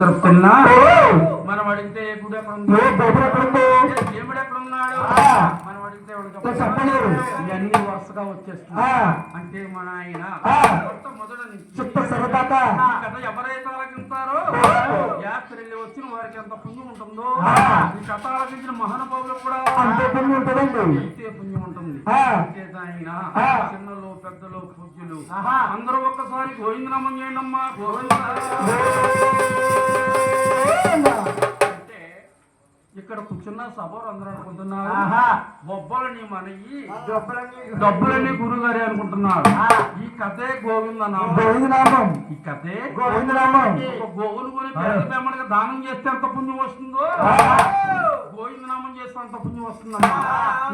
తృప్తున్నా మనం అడిగితే గుడి. మనం చెప్పలేరు. ఇవన్నీ వరుసగా వచ్చేస్తుంది ఆ. అంటే మన ఆయన. మొదట చిత్త సరదాత కథ ఎవరైతే ఆలకించారో యాత్రలు వచ్చిన వారికి ఎంత పుణ్యం ఉంటుందో. ఈ కథ ఆలకించిన మహానుభావులకు కూడా అంతే పుణ్యం ఉంటుందండి అంతే పుణ్యం ఉంటుంది. అంతే ఆయన ఆ. ఆహా. అందరూ ఒక్కసారి గోవిందనామం చేయండి అమ్మా గోవింద అంటే ఇక్కడ కూర్చున్న సభలు అందరూ అనుకుంటున్నారు. బొబ్బలని మనయి డబ్బులన్నీ డబ్బులన్నీ గురుగారే అనుకుంటున్నారు ఆ. ఈ కథే గోవిందనామం. గోవిందనామం. ఈ కథే గోవిందనామం. ఒక గోవును కొని దానం చేస్తే ఎంత పుణ్యం వస్తుందో. గోవిందనామం చేస్తే అంత పుణ్యం వస్తుందమ్మా.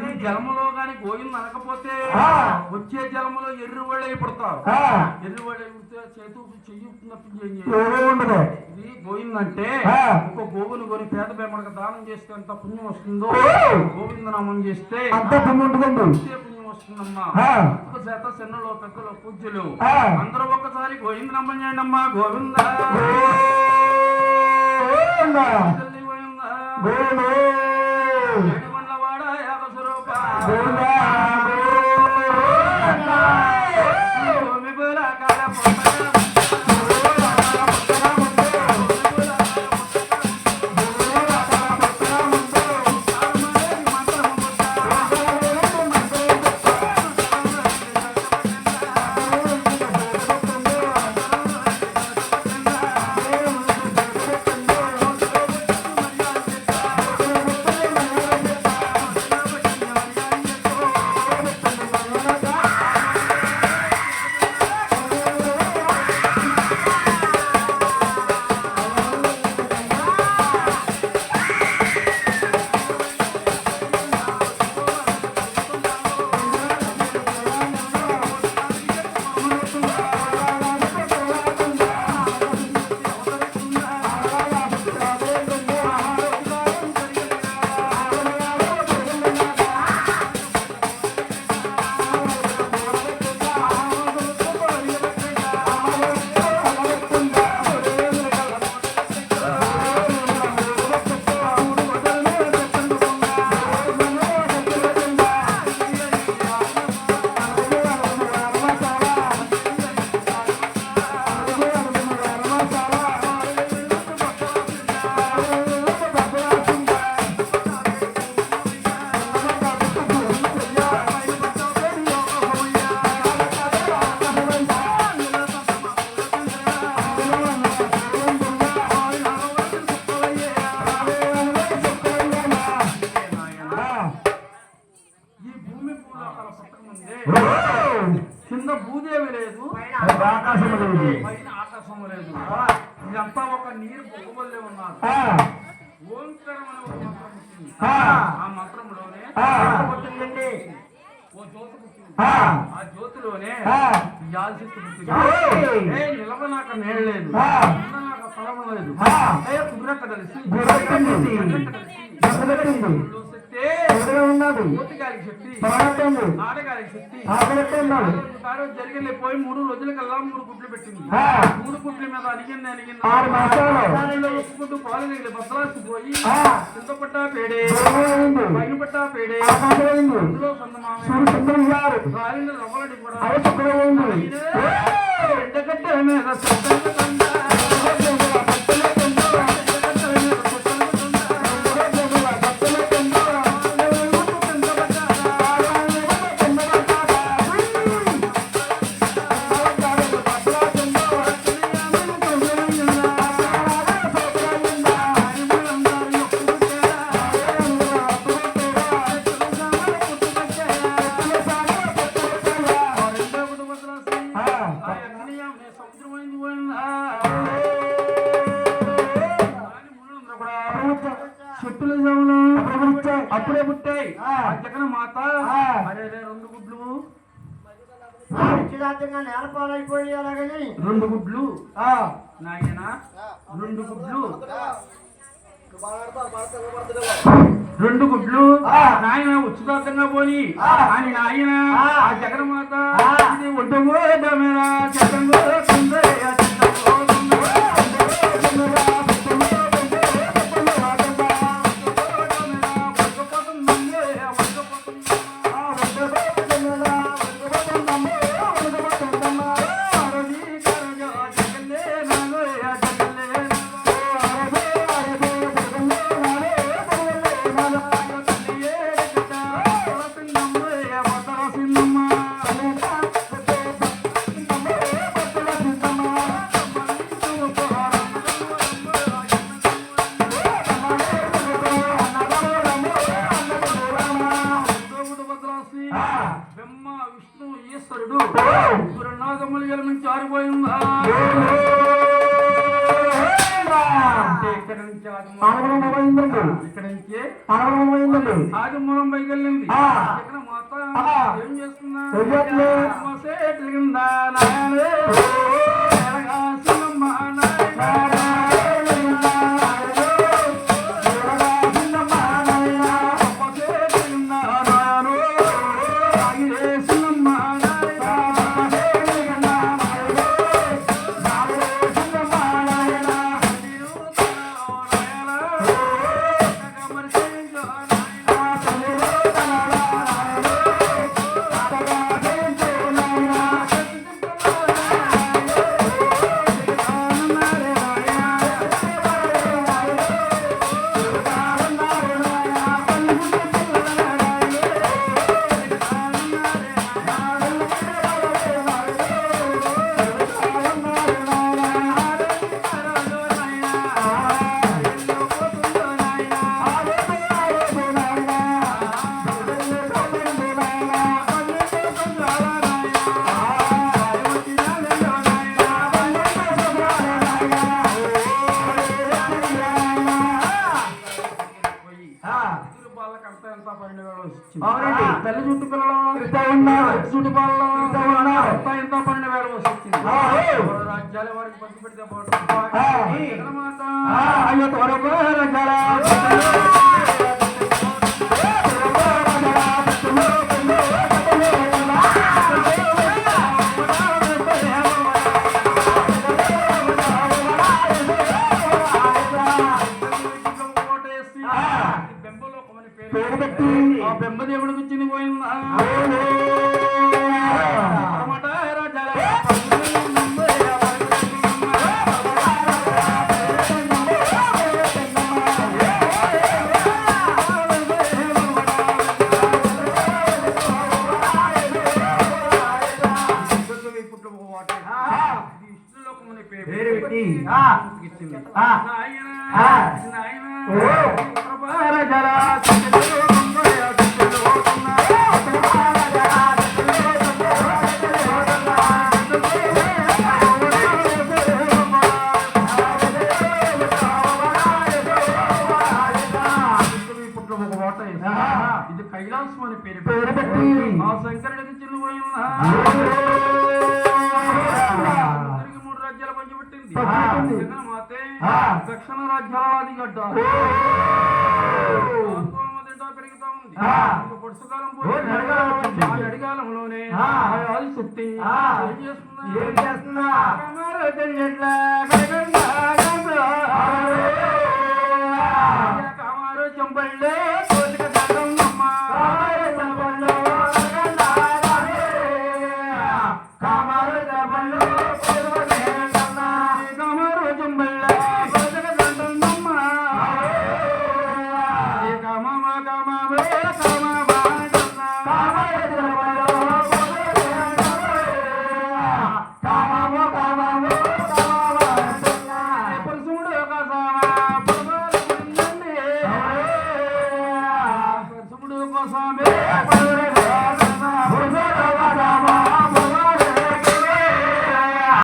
ఈ జలములో గాని గోవింద అనకపోతే. వచ్చే జలములో ఎర్రివళ్ళై పుడతారు. ఆ. ఎర్రివళ్ళై పుడితే చేతు చెయ్యి నొప్పి చేయి ఏమీ ఉండదు. ఇది గోవిందంటే. ఒక గోవును కొని పేద బెమ్మడికి దానం చేస్తే ఎంత పుణ్యం వస్తుందో? ఓ. గోవిందనామం చేస్తే ఉంటుందండి చేత చిన్నలో పెద్దలో పూజ్యులు ఆ. అందరూ ఒక్కసారి గోవిందనామం చేయండి అమ్మా గోవింద గోవింద. గోవింద గోవింద. గోవింద. గోవింద. పైన ఆకాశం లేదు ఇదంతా ఒక నీరు పొగబల్లే ఉన్నారు. ఓంకారం అనే ఒక మంత్రం పుట్టింది ఆ. మంత్రంలోనే. పుట్టిందండి ఓ జ్యోతి పుట్టింది ఆ. జ్యోతిలోనే. యాల్సిత్తు పుట్టింది. ఏ నిలవనాక నేడు లేదు ఆ. ఉండనాక స్థలం లేదు ఆ. ఏ కుదిరక్క కలిసి కలిసి ఉన్నది పోరాటండి జరిగిన పోయి మూడు రోజుల కల్లా మూడు గుడ్లు పెట్టింది. మూడు గుడ్ల మీద అడిగింది అడిగింది ఆరు మాసాలు. పాలు పోయి పేడే దూరమైంది. పైన పట్టా పేడే ఆకాశమైంది. అందులో సందమామే సూర్య చంద్రులు గారు. రాలిన రవ్వలడి కూడా ఎండగట్ట మీద చెట్టులు జములు అప్పుడే పుట్టాయి జగన్ మాత ఆ. అరే రెండు గుడ్లు. నిశ్చితార్థంగా నేలపాలైపోయి అలాగని రెండు గుడ్లు. ఆ, నాయన రెండు గుడ్లు రెండు గుడ్లు ఆ. నాయన ఉచితార్థంగా పోని ఆ. అని నాయన ఆ. జగన్మాత ఆ. ఇది బ్రహ్మ విష్ణు ఈశ్వరుడు నాగములు ఎలమించి ఆరిపోయి ఉందా ఇక్కడ నుంచి ఇక్కడ నుంచి ఆదిమూలం ఇక్కడ మొత్తం ఏం చేస్తున్నా? అవునండి. తెల్ల జుట్టు పిల్లలు జుట్టు పిల్లలు ఇంత పండిన వేళ వచ్చింది. రాజ్యాల వారికి పంచి పెడితే అయ్యో త్వరగా రాజ్యాల పేరు పెట్టి ఇచ్చింది. అడిగాలంలోనే. శక్తి ఏం చేస్తున్నా? కామారోజం పళ్ళే